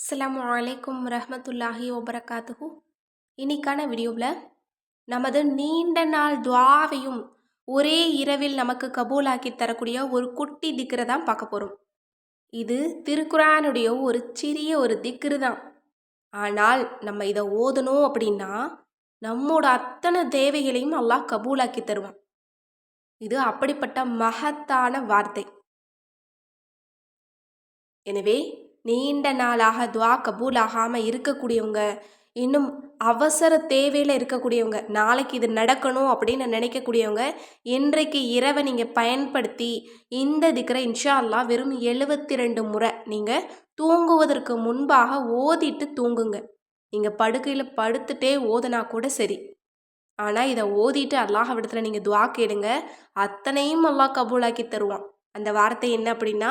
அஸ்லாம் வலைக்கும் ரஹ்மத்துல்லாஹி ஒபரகாத்துஹு இன்னைக்கான வீடியோவில் நமது நீண்ட நாள் துவாவையும் ஒரே இரவில் நமக்கு கபூலாக்கி தரக்கூடிய ஒரு குட்டி திக்கரை தான் பார்க்க போகிறோம் இது திருக்குறானுடைய ஒரு சிறிய ஒரு திக்ரு தான். ஆனால் நம்ம இதை ஓதணும் அப்படின்னா நம்மோட அத்தனை தேவைகளையும் அல்லாஹ் கபூலாக்கி தருவான். இது அப்படிப்பட்ட மகத்தான வார்த்தை. எனவே நீண்ட நாளாக துவா கபூல் ஆகாமல் இருக்கக்கூடியவங்க இன்னும் அவசர தேவையில் இருக்கக்கூடியவங்க நாளைக்கு இது நடக்கணும் அப்படின்னு நினைக்கக்கூடியவங்க இன்றைக்கு இரவை நீங்கள் பயன்படுத்தி இந்த திக்கரை இன்ஷா அல்லா வெறும் எழுபத்தி ரெண்டு முறை நீங்கள் தூங்குவதற்கு முன்பாக ஓதிட்டு தூங்குங்க. நீங்கள் படுக்கையில் படுத்துட்டே ஓதுனா கூட சரி. ஆனால் இதை ஓதிட்டு அல்லாஹ் விடத்தில் நீங்கள் துவா கேடுங்க அத்தனையும் அல்லாஹ் கபூலாக்கி தருவான். அந்த வார்த்தை என்ன அப்படின்னா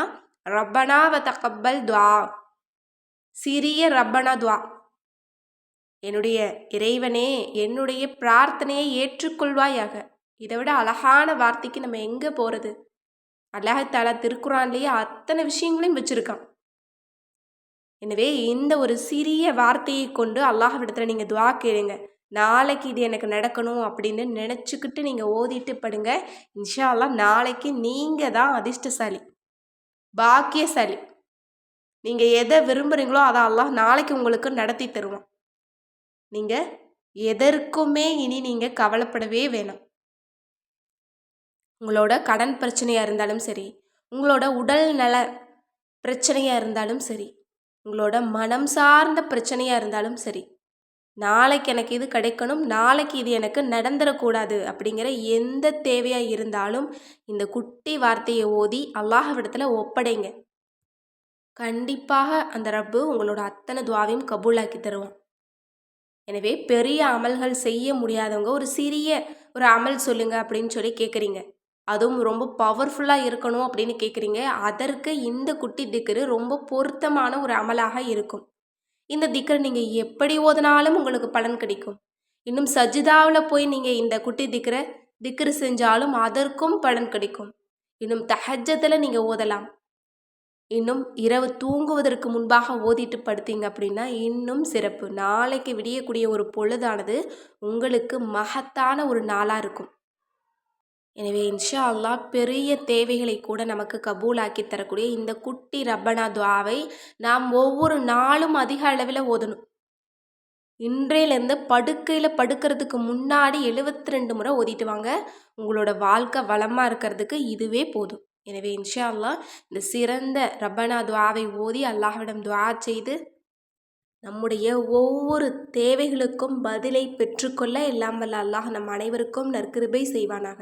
ரப்பனா வ தகப்பல் துவா. சிறிய ரப்பனா துவா. என்னுடைய இறைவனே என்னுடைய பிரார்த்தனையை ஏற்றுக்கொள்வாயாக. இதை விட அழகான வார்த்தைக்கு நம்ம எங்கே போகிறது அல்லாஹால திருக்குறான்லேயே அத்தனை விஷயங்களையும் வச்சுருக்கான். எனவே இந்த ஒரு சிறிய வார்த்தையை கொண்டு அல்லாஹ்விடத்தில் நீங்கள் துவா கேளுங்க. நாளைக்கு இது எனக்கு நடக்கணும் அப்படின்னு நினச்சிக்கிட்டு நீங்கள் ஓதிட்டு படுங்க. இன்ஷா நாளைக்கு நீங்கள் தான் அதிர்ஷ்டசாலி. பாக்கியசாலி. நீங்கள் எதை விரும்புகிறீங்களோ அதை அல்லாஹ் நாளைக்கு உங்களுக்கு நடத்தி தருவோம் நீங்கள் எதற்குமே இனி நீங்கள் கவலைப்படவே வேணாம். உங்களோட கடன் பிரச்சனையாக இருந்தாலும் சரி உங்களோட உடல் நல பிரச்சனையாக இருந்தாலும் சரி உங்களோட மனம் சார்ந்த பிரச்சனையாக இருந்தாலும் சரி நாளைக்கு எனக்கு இது கிடைக்கணும் நாளைக்கு இது எனக்கு நடந்துடக்கூடாது அப்படிங்கிற எந்த தேவையாக இருந்தாலும் இந்த குட்டி வார்த்தையை ஓதி அல்லாஹவிடத்தில் ஒப்படைங்க. கண்டிப்பாக அந்த ரப்பு உங்களோட அத்தனை துவாவையும் கபூலாக்கி தருவான். எனவே பெரிய அமல்கள் செய்ய முடியாதவங்க ஒரு சிறிய ஒரு அமல் சொல்லுங்க அப்படின்னு சொல்லி கேட்குறீங்க அதுவும் ரொம்ப பவர்ஃபுல்லாக இருக்கணும் அப்படின்னு கேட்குறீங்க அதற்கு இந்த குட்டி திக்கரு ரொம்ப பொருத்தமான ஒரு அமலாக இருக்கும். இந்த திக்கரை நீங்கள் எப்படி ஓதினாலும் உங்களுக்கு பலன் கிடைக்கும். இன்னும் சஜிதாவில் போய் நீங்கள் இந்த குட்டி திக்கரை திக்கர் செஞ்சாலும் அதற்கும் பலன் கிடைக்கும். இன்னும் தஹஜத்தில் நீங்கள் ஓதலாம். இன்னும் இரவு தூங்குவதற்கு முன்பாக ஓதிட்டு படுத்தீங்க அப்படின்னா இன்னும் சிறப்பு. நாளைக்கு விடியக்கூடிய ஒரு பொழுதானது உங்களுக்கு மகத்தான ஒரு நாளாக இருக்கும். எனவே இன்ஷா அல்லா பெரிய தேவைகளை கூட நமக்கு கபூலாக்கி தரக்கூடிய இந்த குட்டி ரப்பனா துவாவை நாம் ஒவ்வொரு நாளும் அதிக அளவில் ஓதணும். இன்றையிலேருந்து படுக்கையில் படுக்கிறதுக்கு முன்னாடி எழுபத்தி ரெண்டு முறை ஓதிட்டு வாங்க. உங்களோட வாழ்க்கை வளமாக இருக்கிறதுக்கு இதுவே போதும். எனவே இன்ஷா அல்லா இந்த சிறந்த ரப்பனா துவாவை ஓதி அல்லாஹ்விடம் துவா செய்து நம்முடைய ஒவ்வொரு தேவைகளுக்கும் பதிலை பெற்றுக்கொள்ள எல்லாம் வல்ல அல்லாஹ் நம் அனைவருக்கும் நற்கிருபை செய்வானாக.